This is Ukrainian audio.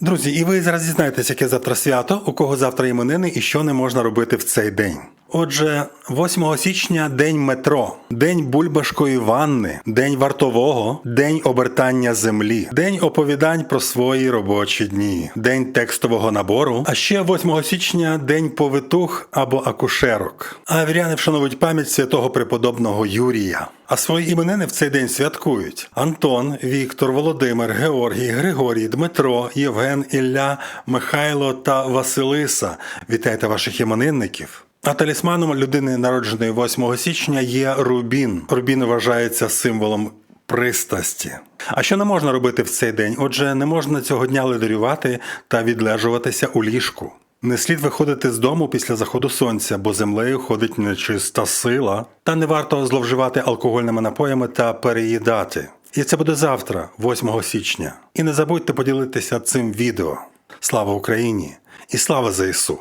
Друзі, і ви зараз дізнаєтесь, яке завтра свято, у кого завтра іменини і що не можна робити в цей день. Отже, 8 січня день метро, день бульбашкої ванни, день вартового, день обертання землі, день оповідань про свої робочі дні, день текстового набору. А ще 8 січня день повитух або акушерок. А віряни вшановують пам'ять святого преподобного Юрія. А свої іменини в цей день святкують Антон, Віктор, Володимир, Георгій, Григорій, Дмитро, Євген, Ілля, Михайло та Василиса. Вітайте ваших іменинників. А талісманом людини, народженої 8 січня, є рубін. Рубін вважається символом пристрасті. А що не можна робити в цей день? Отже, не можна цього дня ледарювати та відлежуватися у ліжку. Не слід виходити з дому після заходу сонця, бо землею ходить нечиста сила, та не варто зловживати алкогольними напоями та переїдати. І це буде завтра, 8 січня. І не забудьте поділитися цим відео. Слава Україні і слава ЗСУ!